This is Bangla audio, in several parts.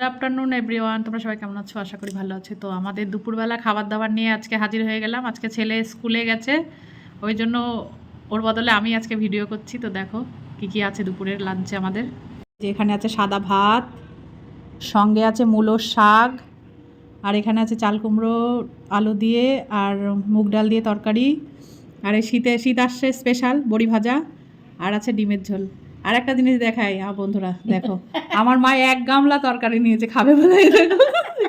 গুড আফটারনুন এভরিওয়ান তোমরা সবাই কেমন আছো? আশা করি ভালো আছো। তো আমাদের দুপুরবেলা খাবার দাবার নিয়ে আজকে হাজির হয়ে গেলাম। আজকে ছেলে স্কুলে গেছে। ওই জন্য ওর বদলে আমি আজকে ভিডিও করছি। তো দেখো, কি কি আছে দুপুরের লাঞ্চে আমাদের? যে এখানে আছে সাদা ভাত, সঙ্গে আছে মূলো শাক, আর এখানে আছে চাল কুমড়ো, আলু দিয়ে, আর মুগ ডাল দিয়ে তরকারি। আর এই শীতে, শীত আসছে স্পেশাল বড়ি ভাজা, আর আছে ডিমের ঝোল। আর একটা জিনিস দেখাই। আ বন্ধুরা দেখো আমার মা এক গামলা তরকারি নিয়েছে খাবে বলে।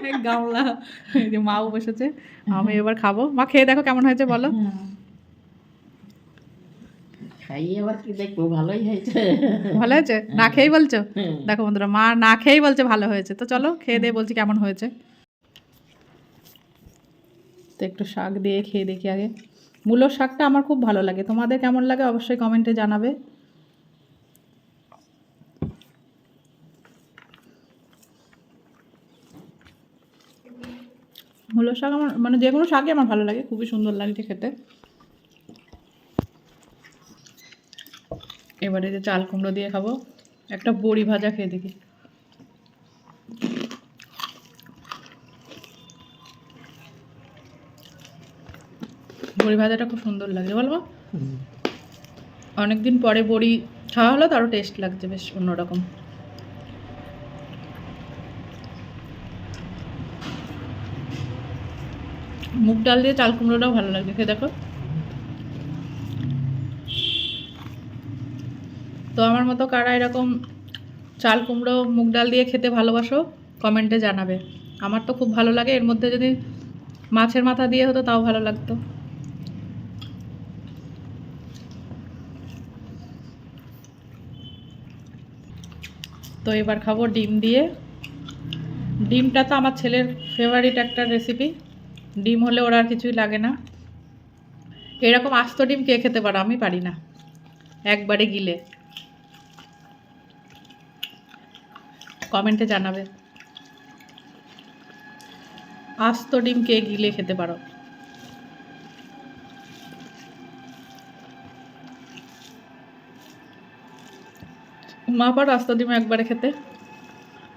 এক গামলা। যে মাও বসেছে আমি এবার খাব। মা খেয়ে দেখো কেমন হয়েছে বলো। হয়েছে। ভালো হয়েছে? না খেয়েই বলছো? দেখো বন্ধুরা মা না খেয়েই বলছে ভালো হয়েছে। তো চলো খেয়ে দিয়ে বলছি কেমন হয়েছে। তো একটু শাক দিয়ে খেয়ে দেখি আগে। শাকটা আমার খুব ভালো লাগে। তোমাদের কেমন লাগে অবশ্যই কমেন্টে জানাবে। মূলোর শাক আমার মানে যে কোনো শাকই আমার ভালো লাগে খুবই সুন্দর লাগছে খেতে। এবারে যে চাল কুমড়ো দিয়ে খাব একটা বড়ি ভাজা খেয়ে দেখি। বড়ি ভাজাটা খুব সুন্দর লাগছে বলব। অনেকদিন পরে বড়ি খাওয়া হলো তো আরও টেস্ট লাগছে বেশ অন্যরকম। মুগ ডাল দিয়ে চাল কুমড়োটাও ভালো লাগছে, খেয়ে দেখো। তো আমার মতো কারা এরকম চাল কুমড়ো, মুগ ডাল দিয়ে খেতে ভালোবাসো, কমেন্টে জানাবে। আমার তো খুব ভালো লাগে, এর মধ্যে যদি মাছের মাথা দিয়ে হতো তাও ভালো লাগতো। তো এবার খাব ডিম দিয়ে। ডিমটা তো আমার ছেলের ফেভারিট একটা রেসিপি ডিম হলে ওর আর কিছুই লাগে না। এরকম আস্ত ডিম কে খেতে পারো আমি পারি না। একবারে গিলে। কমেন্টে জানাবে। আস্ত ডিম কে গিলে খেতে পারো। মা পারো আস্ত ডিম একবারে খেতে।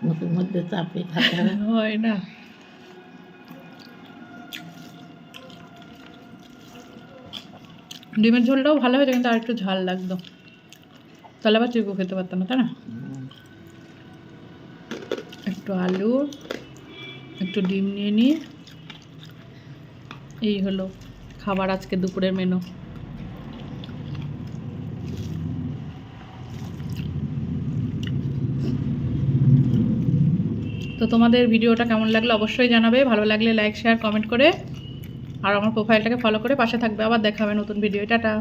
মুখের মধ্যে চাপে হয় না। ডিমের ঝোলটাও ভালো হয়েছে, কিন্তু আর একটু ঝাল লাগতো। তাহলে আবার চিকু খেতে পারতাম না, তাই না? একটু আলু, একটু ডিম নিয়ে নিয়ে। এই হলো খাবার আজকে দুপুরের মেনু তো তোমাদের ভিডিওটা কেমন লাগল অবশ্যই জানাবে। ভালো লাগলে লাইক শেয়ার কমেন্ট করে আর আমার প্রোফাইলটাকে ফলো করে পাশে থাকবে। আবার দেখাবে নতুন ভিডিও টাটা।